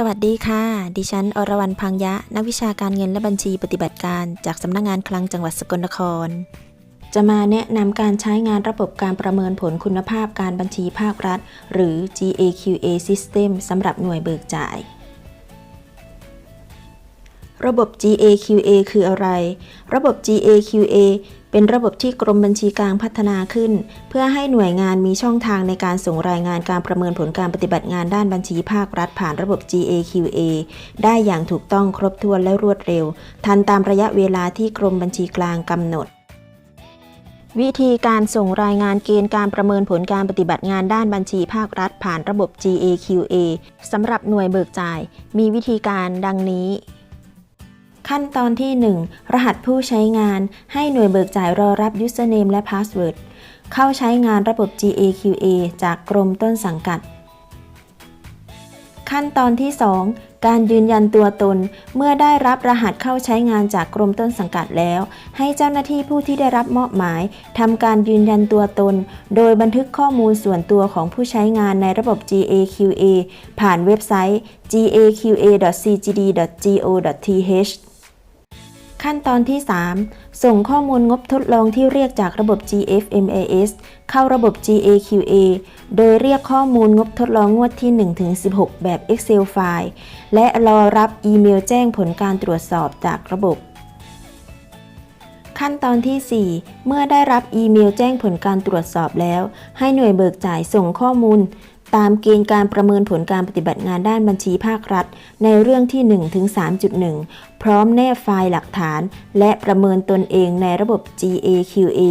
สวัสดีค่ะ ดิฉัน อรวรันพังยะ นักวิชาการเงินและบัญชีปฏิบัติการ จากสำนักงงานคลังจังหวัดสกลนคร จะมาแนะนำการใช้งานระบบการประเมินผลคุณภาพการบัญชีภาครัฐ หรือ GAQA System สำหรับหน่วยเบิกจ่าย ระบบ GAQA คืออะไร ระบบ GAQA เป็นระบบที่กรมบัญชีกลางพัฒนาขึ้น เพื่อให้หน่วยงานมีช่องทางในการส่งรายงานการประเมินผลการปฏิบัติงานด้านบัญชีภาครัฐผ่านระบบ GAQA ได้อย่างถูกต้องครบถ้วนและรวดเร็ว ทันตามระยะเวลาที่กรมบัญชีกลางกำหนด วิธีการส่งรายงานเกณฑ์การประเมินผลการปฏิบัติงานด้านบัญชีภาครัฐผ่านระบบ GAQA สำหรับหน่วยเบิกจ่าย มีวิธีการดังนี้ ขั้นตอนที่ 1 รหัสผู้ใช้งาน ให้หน่วยเบิกจ่ายรอรับ username และ password เข้าใช้งานระบบ GAQA จากกรมต้นสังกัด ขั้นตอนที่ 2 การยืนยันตัวตน เมื่อได้รับรหัสเข้าใช้งานจากกรมต้นสังกัดแล้ว ให้เจ้าหน้าที่ผู้ที่ได้รับมอบหมายทำการยืนยันตัวตน โดยบันทึกข้อมูลส่วนตัวของผู้ใช้งานในระบบ GAQA ผ่านเว็บไซต์ gaqa.cgd.go.th ขั้นตอนที่ 3 ส่งข้อมูลงบทดลองที่เรียกจากระบบ GFMAS เข้าระบบ GAQA โดยเรียกข้อมูลงบทดลองงวดที่ 1-16 แบบ Excel file และรอรับอีเมลแจ้งผลการตรวจสอบจากระบบ ขั้นตอนที่ 4 เมื่อได้รับอีเมลแจ้งผลการตรวจสอบแล้ว ให้หน่วยเบิกจ่ายส่งข้อมูล ตามเกณฑ์การประเมินผลการปฏิบัติงานด้านบัญชีภาครัฐ ในเรื่องที่1ถึง3.1 พร้อมแนบไฟล์หลักฐาน และประเมินตนเองในระบบ GAQA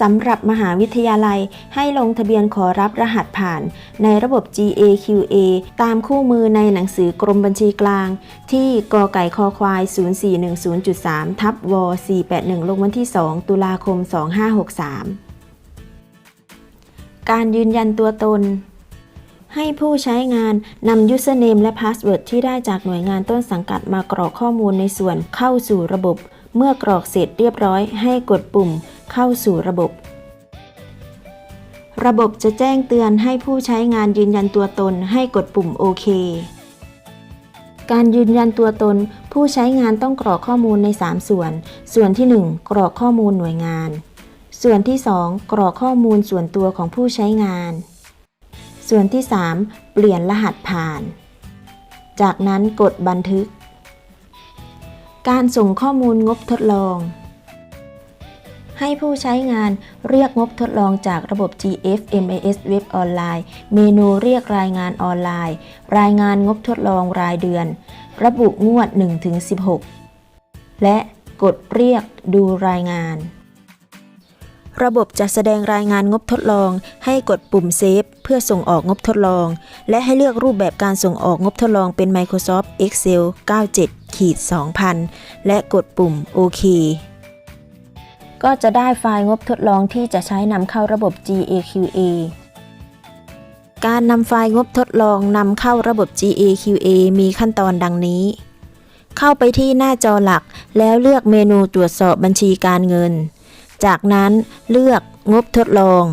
สำหรับมหาวิทยาลัยให้ลงทะเบียนขอรับรหัสผ่าน ในระบบ GAQA ตามคู่มือในหนังสือกรมบัญชีกลาง ที่กไก่คอควาย 0410.3 ทับว481 ลงวันที่ 2 ตุลาคม 2563 การยืนยันตัวตนให้ผู้ใช้งานนำ username และ password ที่ได้จากหน่วยงานต้นสังกัดมากรอกข้อมูลในส่วนเข้าสู่ระบบ เมื่อกรอกเสร็จเรียบร้อยให้กดปุ่มเข้าสู่ระบบ ระบบจะแจ้งเตือนให้ผู้ใช้งานยืนยันตัวตนให้กดปุ่มโอเคการยืนยันตัวตน ผู้ใช้งานต้องกรอกข้อมูลใน 3 ส่วน ส่วนที่ 1 กรอกข้อมูลหน่วยงาน ส่วนที่ 2 กรอกข้อมูลส่วนตัวของผู้ใช้งาน ส่วนที่ 3 เปลี่ยนรหัสผ่าน จากนั้นกดบันทึก การส่งข้อมูลงบทดลอง ให้ผู้ใช้งานเรียกงบทดลองจากระบบ GFMAS เว็บออนไลน์ เมนูเรียกรายงานออนไลน์ รายงานงบทดลองรายเดือน ระบุงวด 1-16 และกดเรียกดูรายงาน ระบบจะแสดงรายงานงบทดลอง ให้กดปุ่มเซฟเพื่อส่งออกงบทดลอง และให้เลือกรูปแบบการส่งออกงบทดลองเป็น Microsoft Excel 97ขีด2000 และกดปุ่มโอเคก็จะได้ไฟล์งบทดลองที่จะใช้นำเข้าระบบ GAQA การนำไฟล์งบทดลองนำเข้าระบบ GAQA มีขั้นตอนดังนี้ เข้าไปที่หน้าจอหลัก แล้วเลือกเมนูตรวจสอบบัญชีการเงิน จากนั้นเลือกงบทดลอง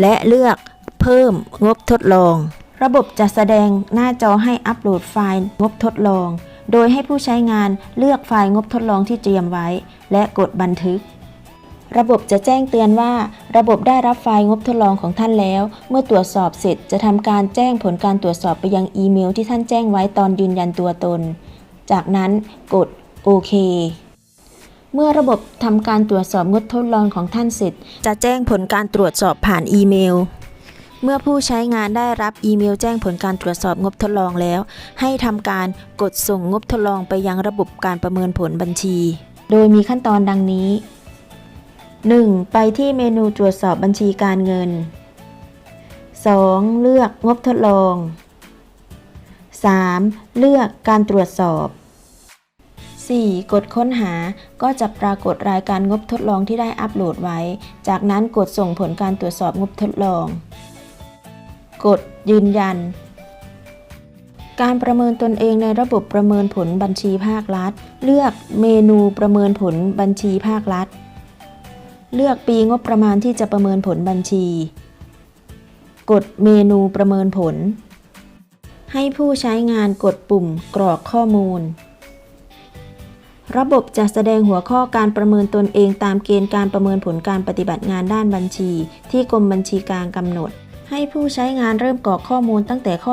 และเลือกเพิ่มงบทดลอง ระบบจะแสดงหน้าจอให้อัปโหลดไฟล์งบทดลอง โดยให้ผู้ใช้งานเลือกไฟล์งบทดลองที่เตรียมไว้ และกดบันทึก ระบบจะแจ้งเตือนว่า ระบบได้รับไฟล์งบทดลองของท่านแล้ว เมื่อตรวจสอบเสร็จจะทำการแจ้งผลการตรวจสอบไปยังอีเมลที่ท่านแจ้งไว้ตอนยืนยันตัวตน จากนั้นกดโอเค เมื่อระบบทำการตรวจสอบงบทดลองของท่านเสร็จ จะแจ้งผลการตรวจสอบผ่านอีเมล เมื่อผู้ใช้งานได้รับอีเมลแจ้งผลการตรวจสอบงบทดลองแล้ว ให้ทำการกดส่งงบทดลองไปยังระบบการประเมินผลบัญชี โดยมีขั้นตอนดังนี้ 1. ไปที่เมนูตรวจสอบบัญชีการเงิน 2. เลือกงบทดลอง 3. เลือกการตรวจสอบ 4. กดค้นหาก็จะปรากฏรายการงบทดลองที่ได้อัปโหลดไว้ จากนั้นกดส่งผลการตรวจสอบงบทดลอง กดยืนยัน การประเมินตนเองในระบบประเมินผลบัญชีภาครัฐ เลือกเมนูประเมินผลบัญชีภาครัฐ เลือกปีงบประมาณที่จะประเมินผลบัญชี กดเมนูประเมินผล ให้ผู้ใช้งานกดปุ่มกรอกข้อมูล ระบบจะแสดงหัวข้อการประเมินตนเองตามเกณฑ์การประเมินผลการปฏิบัติงานด้านบัญชี ที่กรมบัญชีกลางกำหนด ให้ผู้ใช้งานเริ่มกรอกข้อมูลตั้งแต่ข้อ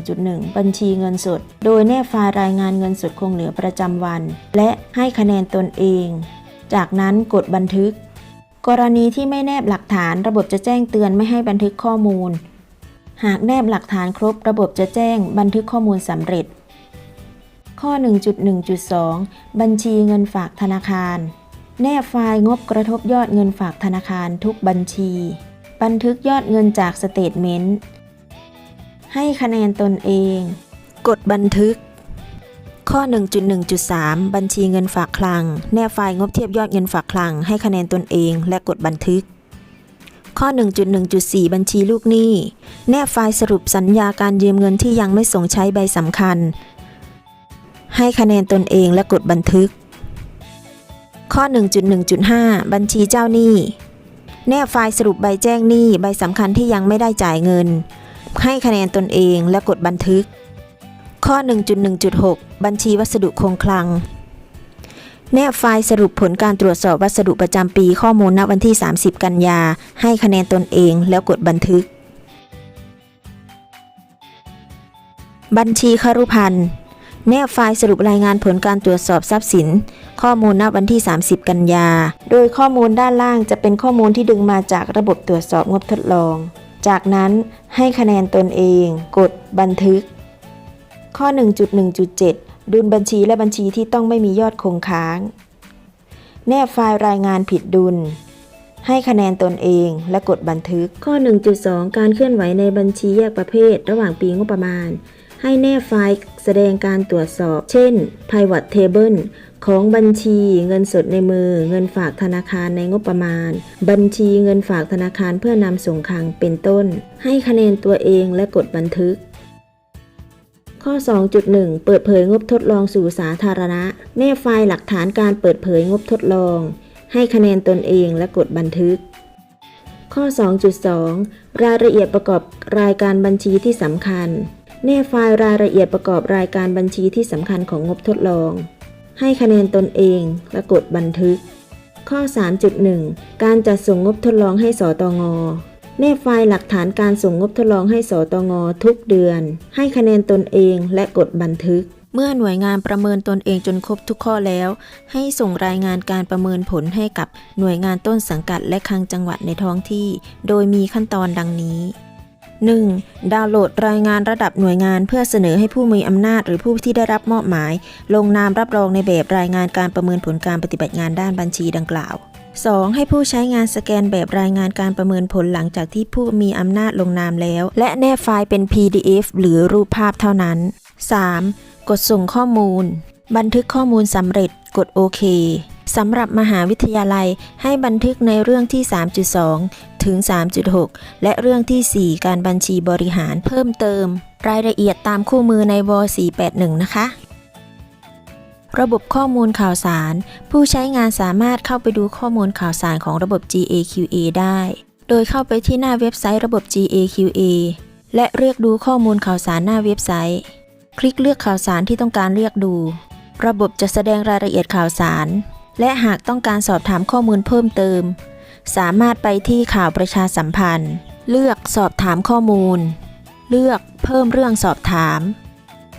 1.1.1 บัญชีเงินสด โดยแนบไฟล์รายงานเงินสดคงเหลือประจำวัน และให้คะแนนตนเอง จากนั้นกดบันทึก กรณีที่ไม่แนบหลักฐานระบบจะแจ้งเตือนไม่ให้บันทึกข้อมูล หากแนบหลักฐานครบ ระบบจะแจ้งบันทึกข้อมูลสำเร็จ ข้อ 1.1.2 บัญชีเงินฝากธนาคาร แนบไฟล์งบกระทบยอดเงินฝากธนาคารทุกบัญชี บันทึกยอดเงินจากสเตทเมนต์ ให้คะแนนตนเอง กดบันทึก ข้อ 1.1.3 บัญชีเงินฝากคลัง แนบไฟล์งบเทียบยอดเงินฝากคลัง ให้คะแนนตนเองและกดบันทึกข้อ 1.1.4 บัญชีลูกหนี้ แนบไฟล์สรุปสัญญาการยืมเงินที่ยังไม่ส่งใช้ใบสำคัญ ให้คะแนนตนเองและกดบันทึก ข้อ 1.1.5 บัญชีเจ้าหนี้ แนบไฟล์สรุปใบแจ้งหนี้ใบสำคัญที่ยังไม่ได้จ่ายเงิน ให้คะแนนตนเองและกดบันทึก ข้อ 1.1.6 บัญชีวัสดุคงคลัง แนบไฟล์สรุปผลการตรวจสอบวัสดุประจำปีข้อมูลณวันที่ 30 กันยา ให้คะแนนตนเองแล้วกดบันทึก บัญชีคารุพันธ์ แนบไฟล์สรุปรายงานผลการตรวจสอบทรัพย์สิน ข้อมูลณวันที่ 30 กันยา โดยข้อมูลด้านล่างจะเป็นข้อมูลที่ดึงมาจากระบบตรวจสอบงบทดลอง จากนั้นให้คะแนนตนเอง กดบันทึก ข้อ 1.1.7 ดุลบัญชีและบัญชีที่ต้องไม่มียอดคงค้าง แนบไฟล์รายงานผิดดุลให้คะแนนตนเองและกดบันทึก ข้อ 1.2 การเคลื่อนไหวในบัญชีแยกประเภท ระหว่างปีงบประมาณ ให้แนบไฟล์แสดงการตรวจสอบ เช่น pivot table ของบัญชีเงินสดในมือ เงินฝากธนาคารในงบประมาณ บัญชีเงินฝากธนาคารเพื่อนำส่งคลังเป็นต้น ให้คะแนนตัวเองและกดบันทึก ข้อ 2.1 เปิดเผยงบทดลองสู่สาธารณะ แนบไฟล์หลักฐานการเปิดเผยงบทดลอง ให้คะแนนตนเองและกดบันทึก ข้อ 2.2 รายละเอียดประกอบรายการบัญชีที่สำคัญ แนบไฟล์รายละเอียดประกอบรายการบัญชีที่สำคัญของงบทดลอง ให้คะแนนตนเองและกดบันทึก ข้อ 3.1 การจัดส่งงบทดลองให้สตงแนบไฟล์หลักฐานการส่งงบทดลองให้สตงทุกเดือน ให้คะแนนตนเองและกดบันทึก เมื่อหน่วยงานประเมินตนเองจนครบทุกข้อแล้ว ให้ส่งรายงานการประเมินผลให้กับหน่วยงานต้นสังกัดและคลังจังหวัดในท้องที่ โดยมีขั้นตอนดังนี้ 1. ดาวน์โหลดรายงานระดับหน่วยงาน เพื่อเสนอให้ผู้มีอำนาจหรือผู้ที่ได้รับมอบหมาย ลงนามรับรองในแบบรายงานการประเมินผลการปฏิบัติงานด้านบัญชีดังกล่าว 2. ให้ผู้ใช้งานสแกนแบบรายงานการประเมินผลหลังจากที่ผู้มีอำนาจลงนามแล้ว และแนบไฟล์เป็น PDF หรือรูปภาพเท่านั้น 3. กดส่งข้อมูล บันทึกข้อมูลสำเร็จ กดโอเค สำหรับมหาวิทยาลัยให้บันทึกในเรื่องที่ 3.2 ถึง 3.6 และเรื่องที่ 4 การบัญชีบริหารเพิ่มเติม รายละเอียดตามคู่มือในว481 นะคะ ระบบข้อมูลข่าวสาร ผู้ใช้งานสามารถเข้าไปดูข้อมูลข่าวสารของระบบ GAQA ได้ โดยเข้าไปที่หน้าเว็บไซต์ระบบ GAQA และเรียกดูข้อมูลข่าวสารหน้าเว็บไซต์ คลิกเลือกข่าวสารที่ต้องการเรียกดู ระบบจะแสดงรายละเอียดข่าวสาร และหากต้องการสอบถามข้อมูลเพิ่มเติม สามารถไปที่ข่าวประชาสัมพันธ์ เลือกสอบถามข้อมูล เลือกเพิ่มเรื่องสอบถาม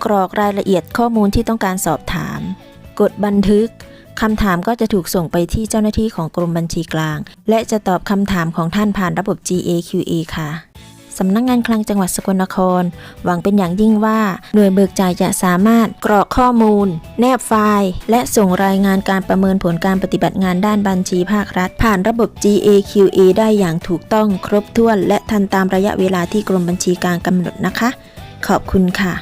กรอกรายละเอียดข้อมูลที่ต้องการสอบถาม กดบันทึกคำถามก็จะถูกส่งไปที่เจ้าหน้าที่ของกรมบัญชีกลาง และจะตอบคำถามของท่านผ่านระบบ GAQA ค่ะ สำนักงงานคลังจังหวัดสกลนคร หวังเป็นอย่างยิ่งว่า หน่วยเบิกจ่ายจะสามารถกรอกข้อมูล แนบไฟล์ และส่งรายงานการประเมินผลการปฏิบัติงานด้านบัญชีภาครัฐ ผ่านระบบ GAQA ได้อย่างถูกต้องครบถ้วน และทันตามระยะเวลาที่กรมบัญชีกลางกำหนดนะคะ ขอบคุณค่ะ